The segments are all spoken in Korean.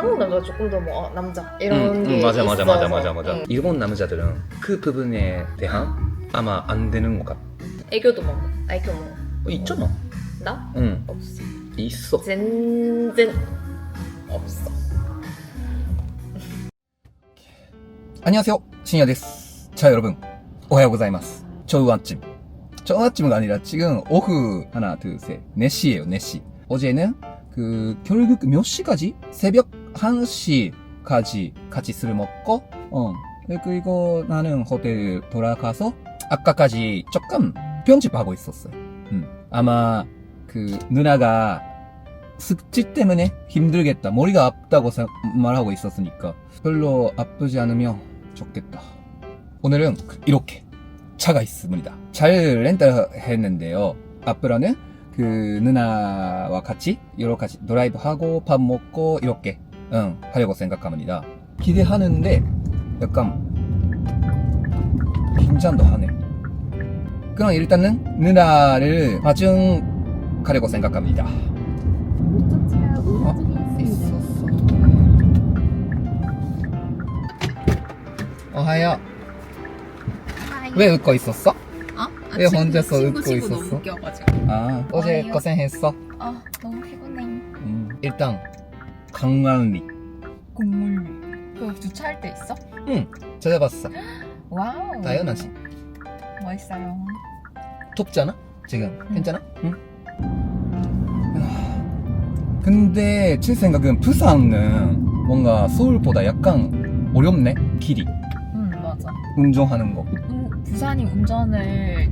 한국 남자 조금 더뭐 어, 남자. 이런 음, 음 게 음, 맞아, 있어서 맞아 맞아 맞아 맞아. 음. 일본 남자들은 그 부분에 대한 아마 안 되는 것 같아. 애교도 막 애교 뭐 있잖아. 나? 응. 없어. 있어. 젠젠 없어. 안녕하세요. 신야 です자 여러분. 오하요 고자이마스. 저우아찜. 저우아찜은 아니라 지금 오후 하나 둘셋 4시예요 4시. 어제는 그 결국 몇 시까지? 새벽 1시까지 같이 술 먹고 어. 그리고 나는 호텔 돌아가서 아까까지 조금 편집하고 있었어요. 음. 아마 그 누나가 숙지 때문에 힘들겠다. 머리가 아프다고 사- 말하고 있었으니까 별로 아프지 않으면 좋겠다. 오늘은 이렇게 차가 있습니다. 잘 렌탈 했는데요. 앞으로는 그 누나와 같이 여러 가지 드라이브 하고 밥 먹고 이렇게 응, 하려고 생각합니다. 기대하는데 약간 긴장도 하네. 그럼 일단은 누나를 마중 가려고 생각합니다. 목적지가 오른쪽에 있습니다. 있었어. 어하요. 왜 웃고 있었어? 아? 왜 혼자서 친구 웃고 친구 있었어? 너무 웃겨가지고 아, 어제. 고생했어. 아 너무 피곤해 음, 일단 강만리 국물 그 주차할 때 있어? 찾아봤어. 와우 당연하지. 멋있어요 덥잖아? 지금 응. 괜찮아? 응. 아, 근데 제 생각은 부산은 뭔가 서울보다 약간 어렵네 길이 응 맞아 운전하는 거. 운, 부산이 운전을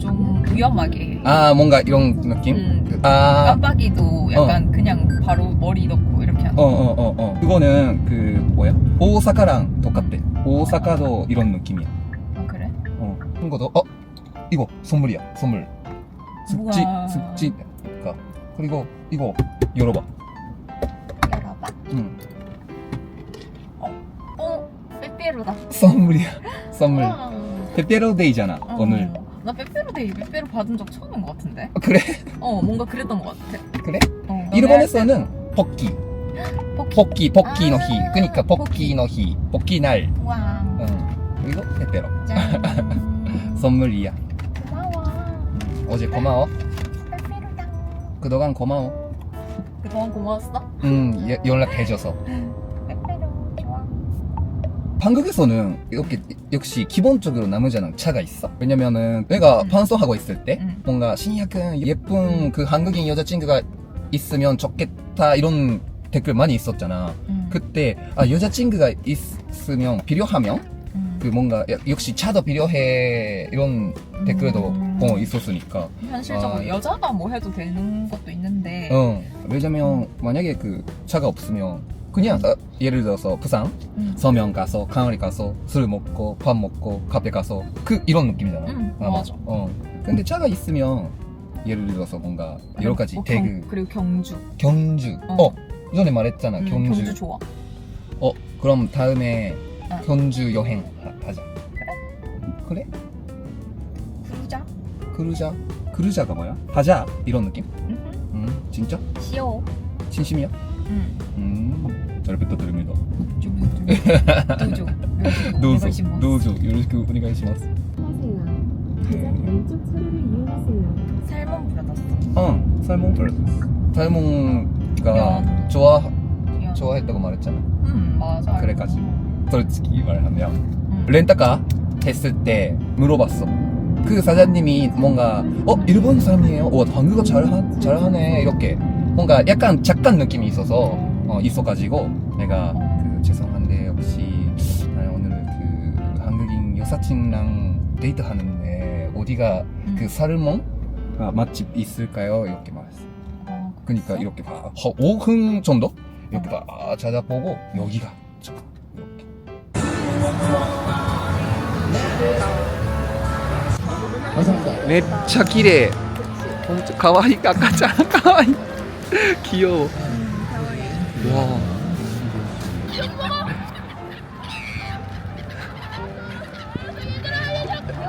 좀 위험하게 해 아 뭔가 이런 느낌? 음, 아 깜빡이도 약간 그냥 바로 머리 넣고 이렇게 하는 어, 어, 어, 어. 그거는 그 뭐야? 오사카랑 똑같대. 오사카도 이런 느낌이야. 아 그래? 어. 이거도 어 이거 선물이야. 선물. 숙지 우와. 숙지가 그리고 이거 열어봐. 열어봐 응. 어? 빼빼로다 선물이야. 선물. 우와. 페페로데이잖아 어, 오늘. 나 빼빼로 데이 빼빼로 받은 적 처음인 것 같은데 아, 그래? 어 뭔가 그랬던 것 같아 그래? 어, 일본에서는 복귀. 포키 복귀 복귀 아, 노히. 그러니까 복귀 노히. 복귀 날. 와 응. 그리고 페페로. 짠 선물이야. 고마워 어제 고마워. 빼빼로다 그동안 고마워. 그동안 고마웠어? 응, 예- 연락해줘서. 한국에서는 이렇게 역시 기본적으로 나무자는 차가 있어. 왜냐면은 내가 음. 방송하고 있을 때 응. 뭔가 신약은 예쁜 그 한국인 여자친구가 있으면 좋겠다 이런 댓글 많이 있었잖아. 응. 그때 아 여자친구가 있으면 필요하면 응. 그 뭔가 야- 역시 차도 필요해 이런 댓글도 음. 어, 있었으니까. 현실적으로 아. 여자가 뭐 해도 되는 것도 있는데 어 왜냐면 만약에 그 차가 없으면 그냥 어, 예를 들어서 부산 응. 서면 가서 강아리 가서 술 먹고 밥 먹고 카페 가서 그 이런 느낌이잖아. 응, 아마. 맞아. 어. 근데 차가 있으면 예를 들어서 뭔가 여러 가지 뭐 대그 경, 그리고 경주 경주. 어. 어. 전에 말했잖아 응, 경주. 경주 좋아 어 그럼 다음에 어. 경주 여행 하, 하자. 그래? 부르자 그루자. 그루자가 뭐야? 하자 이런 느낌? 응. 음 진짜? 시오 진심이야? 응. 음잘 부탁드립니다. 도조 도우조 뭐. 도우조 요로시쿠 오네가이시마스. 하세요. 가장 왼쪽 차로를 이용하세요. 살몬 브라더스 어, 살몬 브라더스. 살몬가 면. 좋아 야. 좋아했다고 말했잖아. 응 맞아 그래가지고. 솔직히 말하면 응. 렌터카 했을 때 물어봤어. 그 사장님이 뭔가 어 일본 사람이에요. 어 한국어 잘하 잘하네 이렇게 뭔가 약간 작간 느낌이 있어서 어, 있어가지고 내가 그 죄송한데 혹시 아, 오늘 그 한국인 여사친랑 데이트하는데 어디가 음. 그 살몬 아, 맛집 있을까요? 이렇게 말했어. 어, 그러니까 이렇게 봐. 어, 5분 정도 이렇게 어. 봐 아, 찾아보고 여기가 저 이렇게. 맵차 기래. 엄청 가와이 아까잖아 귀여워. 와.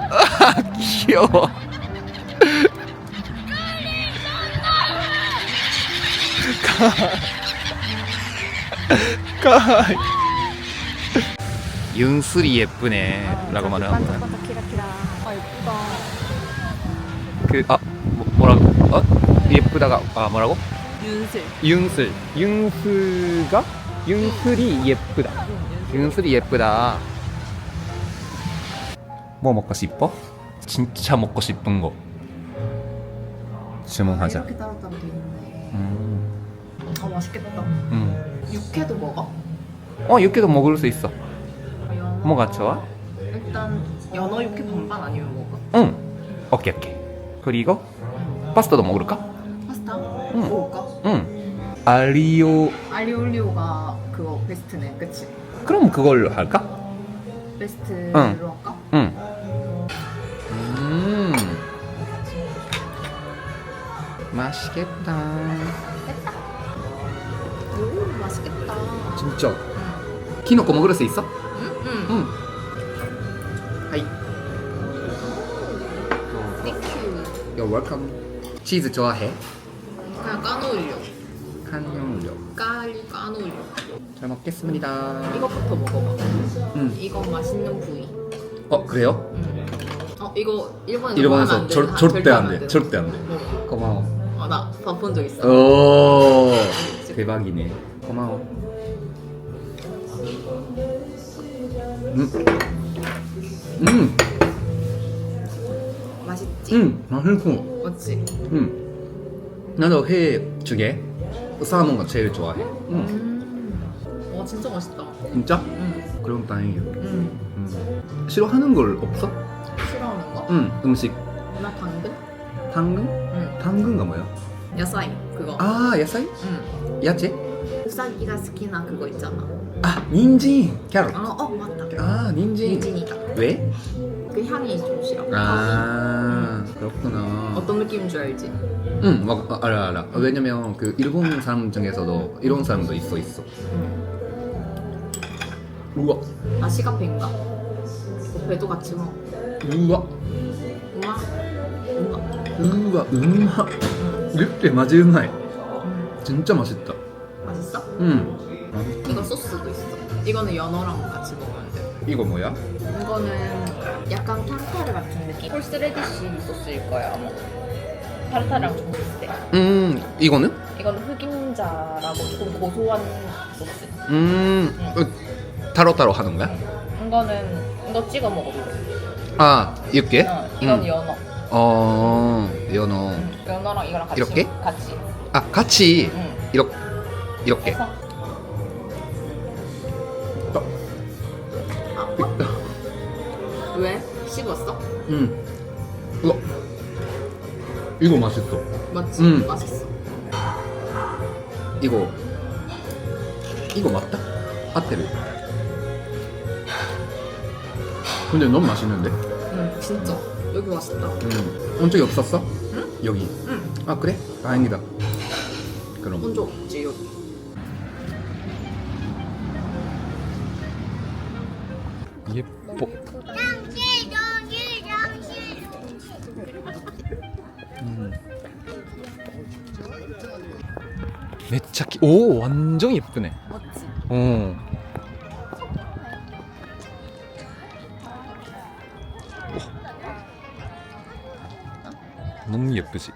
아, 귀여워. 가. 가. 윤슬이 예쁘네. 라고 말을 한 거야. 반짝반짝 키라키라. 아 예쁘다. 그, 아, 뭐, 뭐라고? 어? 예쁘다가, 아, 뭐라고? 윤슬. 윤슬. 윤슬가? 윤슬이 예쁘다. 윤슬이 예쁘다. 뭐 먹고 싶어? 진짜 먹고 싶은 거. 주문하자. 이렇게 따로따로 돼 있네. 음, 아 맛있겠다. 음. 육회도 먹어? 어, 육개도 먹을 수 있어. 연어. 뭐가 좋아? 일단 연어 육회 반반 아니면 먹어? 응. 오케이, 오케이. 그리고 파스타도 먹을까? 파스타? 응. 먹을까? 응. 알리오. 알리올리오가 그거 베스트네, 그치? 그럼 그걸로 할까? 베스트로 응. 할까? 응. 음. 맛있겠다. 오 맛있겠다. 진짜. 키노코 먹을 수 있어? 응? 응. 응. 하이. 땡큐. You're welcome. 치즈 좋아해? 먹겠습니다. 이것부터 먹어봐. 응. 이건 맛있는 부위. 어 그래요? 응. 어 이거 일본에서 일본에서 안 절, 돼. 절대 안 하면 돼. 절대 안 돼. 먹어. 고마워. 어, 나 봐본 적 있어. 오 대박이네. 고마워. 음. 음. 맛있지? 음. 맛있어. 맞지? 음. 나도 회 중에 사모가 제일 좋아해. 음. 음. 와 진짜 맛있다. 진짜? 응. 그럼 다행이야. 응. 음. 싫어하는 걸 없어? 싫어하는 거? 응. 음식. 나 당근? 당근? 응. 당근가 뭐야? 야사이 그거. 아, 야사이? 응. 야채? 우사기가 스키나 그거 있잖아. 아, 닌진. 캐럿. 아, 어 맞다. 아, 닌진. 유진이다. 왜? 그 향이 좀 싫어. 아, 그렇구나. 어떤 느낌인 줄 알지? 응, 막 아, 알아 알아. 왜냐면 그 일본 사람 중에서도 이런 사람도 있어 있어. 응. 우와, 아 시가페인가? 그 배도 같이 먹어. 우와. 우와. 이렇게 맛있나이. 응. 진짜 맛있다. 맛있어? 응. 이거 소스도 있어. 이거는 연어랑 같이 먹으면 돼. 이거 뭐야? 이거는 약간 타르타르 같은 느낌. 홀스레디시 소스일 거야 아마. 타르타르랑 좀 비슷해. 음, 이거는? 이거는 흑임자라고 조금 고소한 소스. 음, 어, 타로타로 하는 거야? 이거는 이거 찍어 먹어도 돼. 아, 이렇게? 어, 이건 음. 연어. 어, 연어. 응. 연어랑 이거랑 같이. 이렇게? 같이. 아, 같이 응. 이렇게 이렇게. 해서. 아, 어? 왜? 씹었어? 음. 우와. 이거 맛있어. 맞지? 음. 맛있어. 이거 이거 맞다? 아테르. 근데 너무 맛있는데? 응, 진짜. 여기 맛있다. 음. 온 적이 없었어? 응? 여기. 응. 아 그래? 다행이다. 그럼. 본적 없지, 여기. 예뻐. 음. 매차 키. 오 완전 예쁘네. 맞지? 어. 너무 예쁘지.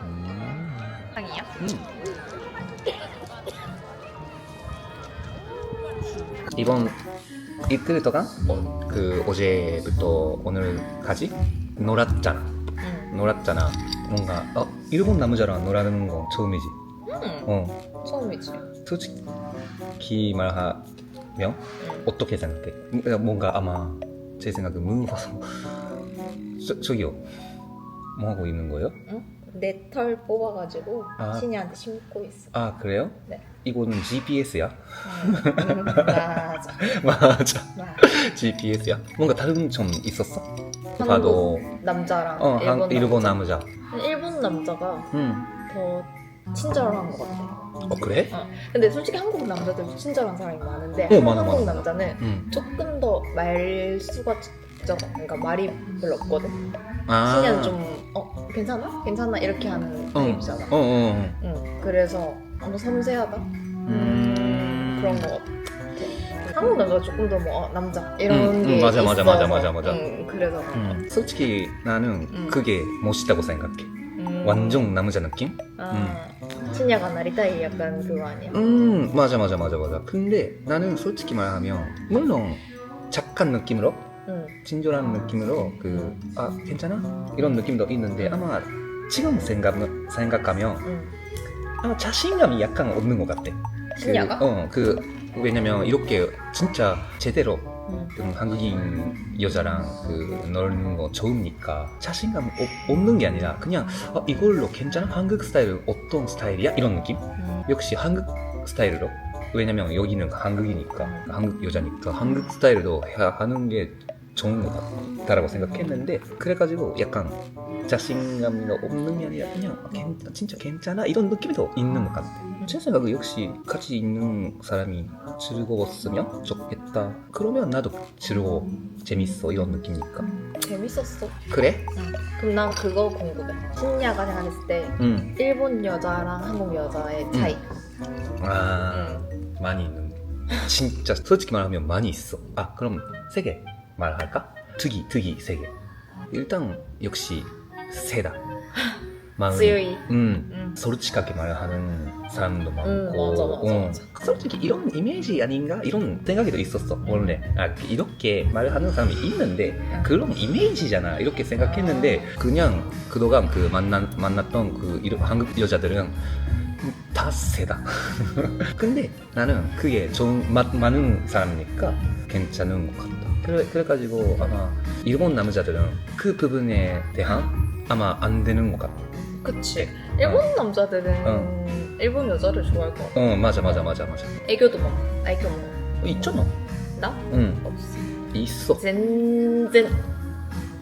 음. 향이야? 이번 이틀 동안 어, 그 어제부터 오늘까지 놀았잖아. 응. 놀았잖아. 뭔가 어 일본 남자랑 놀아는 건 처음이지. 응. 어 처음이지. 솔직히 말하면 어떻게 생각해? 뭔가 아마 제 생각은 무서워. 저, 저기요. 뭐 하고 있는 거예요? 내털 뽑아가지고 아. 신이한테 심고 있어. 아 그래요? 네. 이거는 GPS야? 응. 응, 맞아. 맞아. GPS야. 뭔가 다른 점 있었어? 봐도 한국 남자랑 어 일본, 한, 일본 남자. 남자. 일본 남자가 응. 더 친절한 것 같아. 어 그래? 근데 솔직히 한국 남자들도 친절한 사람이 많은데 어, 많아, 한국 많아. 남자는 응. 조금 더 말수가 적어. 그러니까 말이 별로 없거든. 아. 신이는 좀 어, 괜찮아? 괜찮아? 이렇게 하는 어. 타입이잖아. 어, 어, 어. 응. 그래서 너무 섬세하다. 음. 그런 거 같아. 한국 남자 가 조금 더 뭐 남자 이런 음, 게 음, 맞아, 맞아, 있어서. 맞아, 맞아, 맞아. 음, 그래서 음, 솔직히 나는 음. 그게 멋있다고 생각해. 음. 완전 남자 느낌? 아, 신야가 나리타이 약간 그거 아니야? 음, 맞아, 맞아, 맞아, 맞아. 근데 나는 솔직히 말하면, 물론, 착한 느낌으로, 응. 친절한 느낌으로, 그, 아, 괜찮아? 이런 느낌도 있는데, 아마, 지금 생각, 생각하면, 응. 아마 자신감이 약간 없는 것 같아. 신야가? 그, 어, 그, 왜냐면, 이렇게, 진짜, 제대로, 응. 음, 한국인 여자랑 그 놀는 거 좋으니까 자신감 없- 없는 게 아니라 그냥 아, 이걸로 괜찮아? 한국 스타일은 어떤 스타일이야? 이런 느낌? 응. 역시 한국 스타일로 왜냐면 여기는 한국이니까 한국 여자니까 한국 스타일로 해- 하는 게 좋은 것 같다라고 생각했는데 그래가지고 약간 자신감이 없는 게 아니라 그냥 아, 괜- 진짜 괜찮아 이런 느낌이 더 있는 것 같아 제 생각은 역시 같이 있는 사람이 즐거웠으면 좋겠다 그러면 나도 즐거워 재밌어 이런 느낌이니까 재밌었어. 그래? 그럼 난 그거 궁금해. 신야가 생각했을 때 응. 일본 여자랑 한국 여자의 차이. 아 응. 많이 있는 진짜 솔직히 말하면 많이 있어 아 그럼 세개 말할까? 특이 특이 세 개 일단 역시 세다 수요이. 음 응. 솔직하게 말하는 사람도 많고 응, 맞아, 맞아, 어, 맞아. 솔직히 이런 이미지 아닌가 이런 생각이 있었어 원래 아, 이렇게 말하는 사람이 있는데 그런 이미지잖아 이렇게 생각했는데 그냥 그동안 그 만나, 만났던 그 이런 한국 여자들은 다 세다 근데 나는 그게 맛 많은 사람이니까 괜찮은 것 같다 그래, 그래가지고 아마 일본 남자들은 그 부분에 대한 아마 안 되는 것 같아 그치. 일본 남자들은 어. 일본 여자를 좋아할 것 같아. 어 맞아 맞아 맞아 맞아 애교도 막, 애교 뭐. 어, 있잖아 나? 응 없어. 있어 全然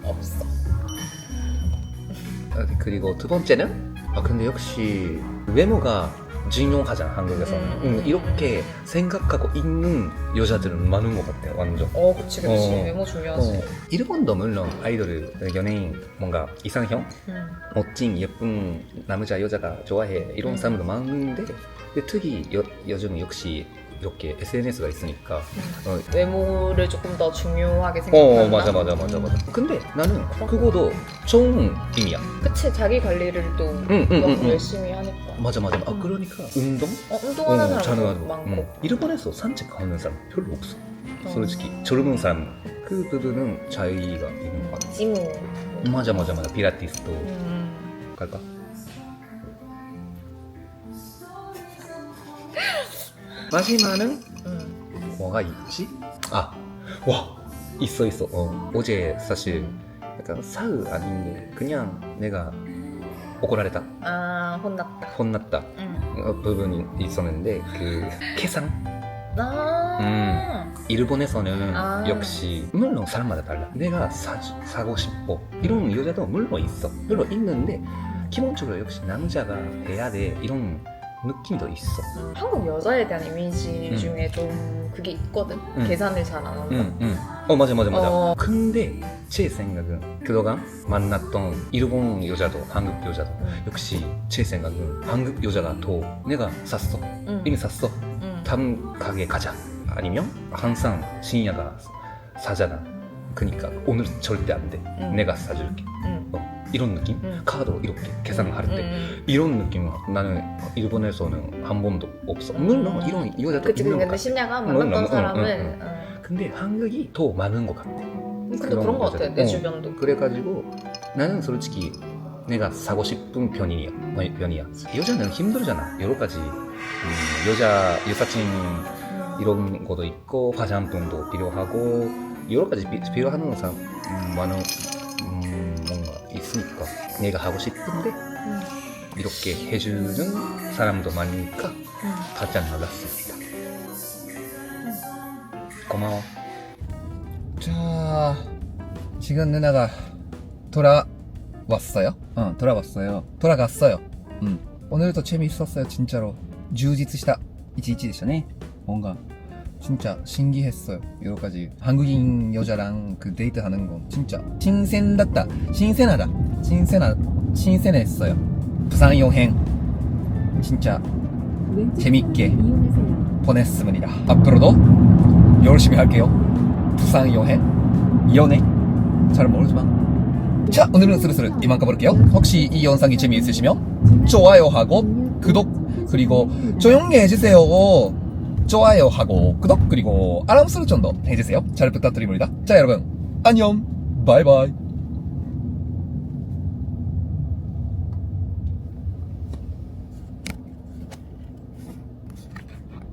없어. 아, 그리고 두 번째는 아 근데 역시 외모가 중요하잖아 한국에서는 음. 응, 이렇게 생각하고 있는 여자들은 많은 것 같아 완전 어, 그치, 그치. 어. 외모 중요하지. 어, 일본도 물론 아이돌 연예인 뭔가 이상형 응. 멋진 예쁜 남자 여자가 좋아해 이런 음. 사람도 많은데 근데 특히 여, 요즘 역시 이렇게 SNS가 있으니까 어, 외모를 조금 더 중요하게 어 생각한다. 맞아 맞아 맞아 맞아 근데 나는 그거도 좋은 의미야 그치, 자기 관리를 또 응, 응, 너무 응, 응. 열심히 하니까. 맞아 맞아 아 음. 그러니까 운동 어, 운동하는 어, 사람도 잘하고. 많고. 응. 일본에서 산책하는 사람 별로 없어 어. 솔직히 젊은 사람 그 부분은 차이가 있는 것 같아 지무. 맞아 맞아 맞아 피라티스도 음. 갈까? 마지막은 음. 뭐가 있지? 아, 와 있어 있어. 어, 어제 사실 약간 사으 아닌데 그냥 내가 오고라레다 아, 혼났다. 혼났다 응. 어, 부분이 있었는데 그 계산 아. 일본에서는 아. 역시 물론 사람마다 달라 내가 사, 사고 싶어 이런 여자도 물론 있어 물론 있는데 기본적으로 역시 남자가 해야 돼 이런 느낌도 있어 한국 여자에 대한 이미지 음. 중에 좀 그게 있거든. 음. 계산을 잘 안 한다. 응, 응. 어, 맞아, 맞아, 맞아. 어. 근데 제 생각은 그동안 만났던 일본 여자도 한국 여자도 응. 역시 제 생각은 한국 여자가 더 내가 샀어. 응. 이미 샀어. 응. 다음 가게 가자. 아니면 항상 신야가 사잖아. 그니까 오늘 절대 안 돼. 응. 내가 사줄게. 응. 어, 이런 느낌? 응. 카드 이렇게 계산할 때. 응. 이런 느낌 나는 일본에서는 한 번도 없어. 물론 이런 여자도 그치, 있는 것 같아. 신야가 응, 만났던 사람은. 근데 한국이 더 많은 것 같아. 근데 그런 그런 거 같아. 내 어. 주변도 그래가지고 나는 솔직히 내가 사고 싶은 편이야. 어, 편이야. 여자는 힘들잖아. 여러 가지 음, 여자 여사친 음. 이런 것도 있고 화장품도 필요하고 여러 가지 비- 필요한 사람 음, 많은 음, 뭔가 있으니까 내가 하고 싶은데 음. 이렇게 해주는 사람도 많으니까 음. 깜짝 놀랐습니다. 고마워. 자, 지금 누나가 돌아왔어요. 어, 돌아왔어요. 돌아갔어요. 음. 오늘도 재미있었어요, 진짜로. 充実した一日でしたね. 뭔가 진짜 신기했어요. 여러 가지 한국인 여자랑 그 데이트 하는 거 진짜 신선했다. 신선하다. 신선하 신선했어요. 부산 여행 진짜 재밌게 보냈습니다. 앞으로도 열심히 할게요. 부산 여행 연애 잘 모르지만 자 오늘은 슬슬 이만 가볼게요. 혹시 이 영상이 재미있으시면 좋아요하고 구독 그리고 조용히 해주세요. 좋아요하고 구독 그리고 알람 설정도 해주세요. 잘 부탁드립니다. 자 여러분 안녕 바이바이